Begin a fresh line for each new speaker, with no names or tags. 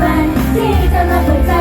มันที่จะมาเปิดใจ